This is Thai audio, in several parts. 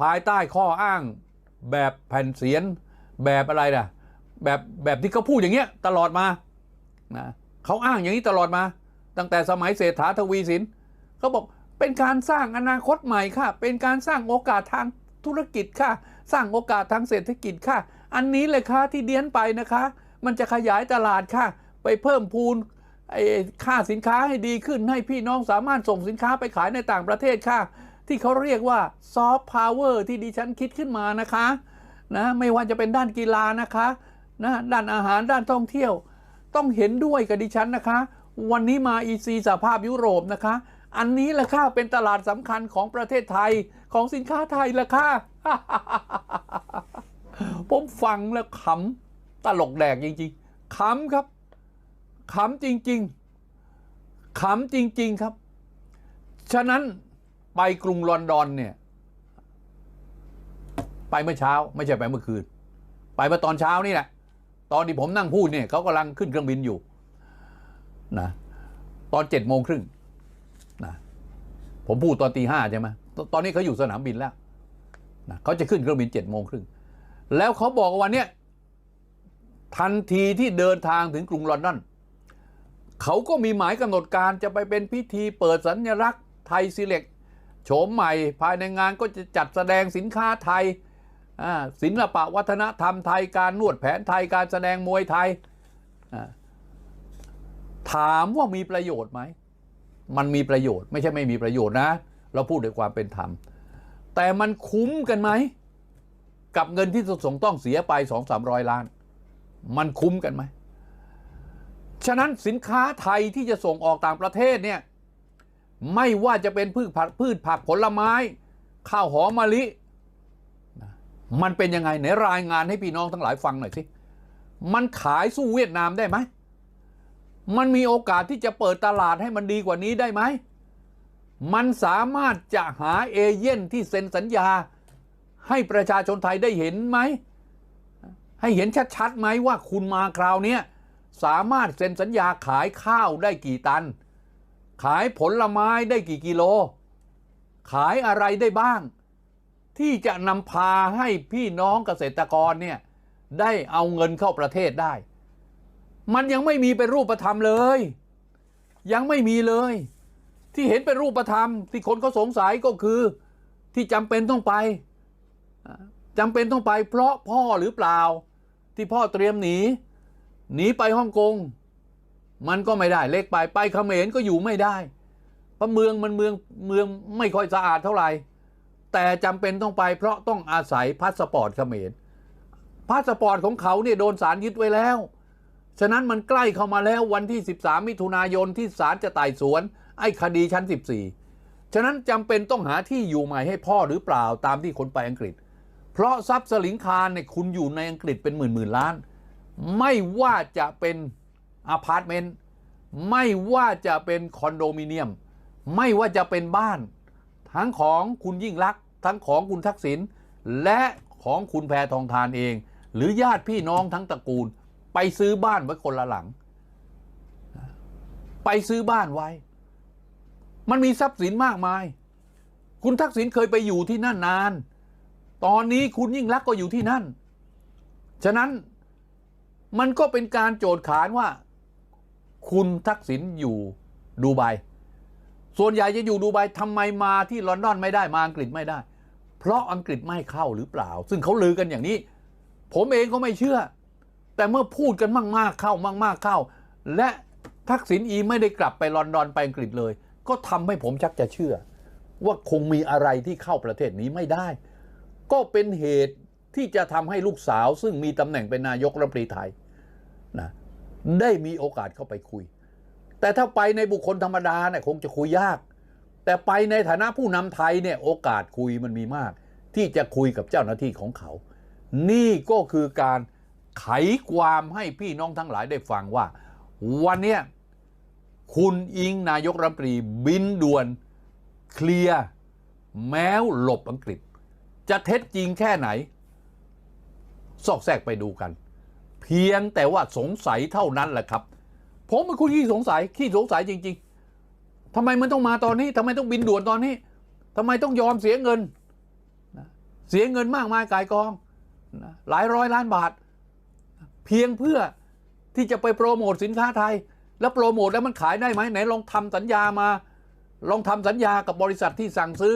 ภายใต้ข้ออ้างแบบแผ่นเสียนแบบอะไรนะแบบแบบที่เขาพูดอย่างเงี้ยตลอดมานะเขาอ้างอย่างนี้ตลอดมา ตั้งแต่สมัยเศรษฐาทวีสินเขาบอกเป็นการสร้างอนาคตใหม่ค่ะ เป็นการสร้างโอกาสทางธุรกิจค่ะ สร้างโอกาสทางเศรษฐกิจค่ะ อันนี้เลยค่ะที่เดียนไปนะคะ มันจะขยายตลาดค่ะ ไปเพิ่มพูนค่าสินค้าให้ดีขึ้นให้พี่น้องสามารถส่งสินค้าไปขายในต่างประเทศค่ะ ที่เขาเรียกว่าซอฟต์พาวเวอร์ที่ดิฉันคิดขึ้นมานะคะนะไม่ว่าจะเป็นด้านกีฬานะคะนะด้านอาหารด้านท่องเที่ยว ต้องเห็นด้วยกับดิฉันนะคะ วันนี้มา EC สหภาพยุโรปนะคะ อันนี้แหละค่ะเป็นตลาดสำคัญของประเทศไทยของสินค้าไทยละค่ะผมฟังแล้วขำตลกแดกจริงๆขำครับขำจริง ๆขำจริง ๆครับ ฉะนั้น ไปกรุงลอนดอนเนี่ย ไปเมื่อเช้า ไม่ใช่ไปเมื่อคืน ไปเมื่อตอนเช้านี่แหละตอนที่ผมนั่งพูดเนี่ยเขากำลังขึ้นเครื่องบินอยู่นะตอนเจ็ดโมงครึ่งนะผมพูดตอนตีห้าใช่ไหมตตอนนี้เขาอยู่สนามบินแล้วนะเขาจะขึ้นเครื่องบินเจ็ดโมงครึ่งแล้วเขาบอกว่าวันเนี้ยทันทีที่เดินทางถึงกรุงลอนดอนเขาก็มีหมายกำหนดการจะไปเป็นพิธีเปิดสัญลักษณ์ไทยซีเล็ก โฉมใหม่ภายในงานก็จะจัดแสดงสินค้าไทยศิลปะวัฒนธรรมไทยการนวดแผนไทยการแสดงมวยไทย ถามว่ามีประโยชน์ไหม มันมีประโยชน์ไม่ใช่ไม่มีประโยชน์นะ เราพูดด้วยความเป็นธรรม แต่มันคุ้มกันไหม กับเงินที่ส่งต้องเสียไปสองสามร้อยล้าน มันคุ้มกันไหม ฉะนั้นสินค้าไทยที่จะส่งออกต่างประเทศเนี่ย ไม่ว่าจะเป็นพืชผักพืชผักผลไม้ ข้าวหอมมะลิ มันเป็นยังไงไหนรายงานให้พี่น้องทั้งหลายฟังหน่อยสิ มันขายสู้เวียดนามได้ไหม มันมีโอกาสที่จะเปิดตลาดให้มันดีกว่านี้ได้ไหม มันสามารถจะหาเอเย่นที่เซ็นสัญญา ให้ประชาชนไทยได้เห็นไหม ให้เห็นชัดๆไหมว่าคุณมาคราวเนี้ยสามารถเซ็นสัญญาขายข้าวได้กี่ตัน ขายผลไม้ได้กี่กิโล ขายอะไรได้บ้าง ที่จะนำพาให้พี่น้องเกษตรกรเนี่ยได้เอาเงินเข้าประเทศได้ มันยังไม่มีเป็นรูปธรรมเลย ยังไม่มีเลย ที่เห็นเป็นรูปธรรม ที่คนเขาสงสัยก็คือที่จำเป็นต้องไปจำเป็นต้องไปเพราะพ่อหรือเปล่า ที่พ่อเตรียมหนี หนีไปฮ่องกง มันก็ไม่ได้เล็กไปไปเขมรก็อยู่ไม่ได้ เพราะเมืองมันเมืองเมืองไม่ค่อยสะอาดเท่าไหร่แต่จำเป็นต้องไปเพราะต้องอาศัยพาสปอร์ตเขมรพาสปอร์ตของเขาเนี่ยโดนศาลยึดไว้แล้ว ฉะนั้นมันใกล้เข้ามาแล้ววันที่ 13 มิถุนายนที่ศาลจะไต่สวน ไอ้คดีชั้น 14 ฉะนั้นจำเป็นต้องหาที่อยู่ใหม่ให้พ่อหรือเปล่าตามที่คนไปอังกฤษ เพราะทรัพย์สลิงคารเนี่ยคุณอยู่ในอังกฤษเป็นหมื่นหมื่นล้าน ไม่ว่าจะเป็น อพาร์ตเมนต์ไม่ว่าจะเป็นคอนโดมิเนียม ไม่ว่าจะเป็นบ้าน ทั้งของคุณยิ่งลัก ทั้งของคุณทักษิณและของคุณแพทองทานเอง หรือญาติพี่น้องทั้งตระกูล ไปซื้อบ้านไว้คนละหลัง ไปซื้อบ้านไว้ มันมีทรัพย์สินมากมาย คุณทักษิณเคยไปอยู่ที่นั่นนาน ตอนนี้คุณยิ่งลักก็อยู่ที่นั่น ฉะนั้นมันก็เป็นการโจทย์ขานว่า คุณทักษิณอยู่ดูไบส่วนใหญ่จะอยู่ดูไบทำไมมาที่ลอนดอนไม่ได้มาอังกฤษไม่ได้ เพราะอังกฤษไม่เข้าหรือเปล่า ซึ่งเขาลือกันอย่างนี้ ผมเองก็ไม่เชื่อ แต่เมื่อพูดกันมากๆเข้ามากๆเข้า และทักษิณอีไม่ได้กลับไปลอนดอนไปอังกฤษเลย ก็ทำให้ผมชักจะเชื่อ ว่าคงมีอะไรที่เข้าประเทศนี้ไม่ได้ ก็เป็นเหตุที่จะทำให้ลูกสาวซึ่งมีตำแหน่งเป็นนายกรัฐมนตรีไทยนะ ได้มีโอกาสเข้าไปคุย แต่ถ้าไปในบุคคลธรรมดาเนี่ยคงจะคุยยาก แต่ไปในฐานะผู้นำไทยเนี่ยโอกาสคุยมันมีมาก ที่จะคุยกับเจ้าหน้าที่ของเขา นี่ก็คือการไขความให้พี่น้องทั้งหลายได้ฟังว่า วันนี้คุณอิงนายกรัฐมนตรีบินด่วนเคลียร์แม้วหลบอังกฤษ จะเท็จจริงแค่ไหน ซอกแซกไปดูกัน เพียงแต่ว่าสงสัยเท่านั้นแหละครับ ผมเป็นคนขี้สงสัยขี้สงสัยจริง ๆทำไมมันต้องมาตอนนี้ทำไมต้องบินด่วนตอนนี้ทำไมต้องยอมเสียเงิน เสียเงินมากมายกายกอง หลายร้อยล้านบาท เพียงเพื่อที่จะไปโปรโมทสินค้าไทย แล้วโปรโมทแล้วมันขายได้ไหมไหนลองทำสัญญามา ลองทำสัญญากับบริษัทที่สั่งซื้อ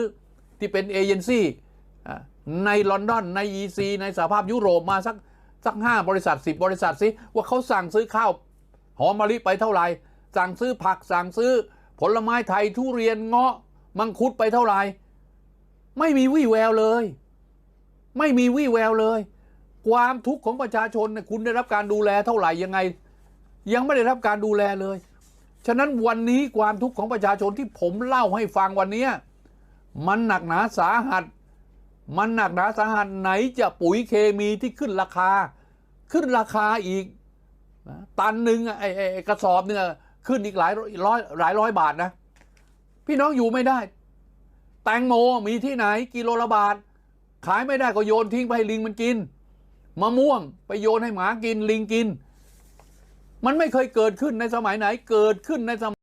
ที่เป็นเอเจนซี่ในลอนดอนใน EC ในสหภาพยุโรปมาสัก สักห้าบริษัทสิบริษัทสิว่าเขาสั่งซื้อข้าวหอมมะลิไปเท่าไหร่สั่งซื้อผักสั่งซื้อ ผลไม้ไทยทุเรียนเงาะมังคุดไปเท่าไหร่ไม่มีวี่แววเลย ไม่มีวี่แววเลย ความทุกข์ของประชาชนเนี่ยคุณได้รับการดูแลเท่าไหร่ยังไง ยังไม่ได้รับการดูแลเลย ฉะนั้นวันนี้ความทุกข์ของประชาชนที่ผมเล่าให้ฟังวันนี้มันหนักหนาสาหัส มันหนักหนาสาหัสไหนจะปุ๋ยเคมีที่ขึ้นราคา ขึ้นราคาอีก ตันหนึ่งไอ้ไอ้ไอ้กระสอบเนี่ยขึ้นอีกหลายร้อยหลายร้อยบาทนะ พี่น้องอยู่ไม่ได้ แตงโมมีที่ไหนกิโลละบาท ขายไม่ได้ก็โยนทิ้งไปให้ลิงมันกินมะม่วงไปโยนให้หมากินลิงกิน มันไม่เคยเกิดขึ้นในสมัยไหนเกิดขึ้นในสมัย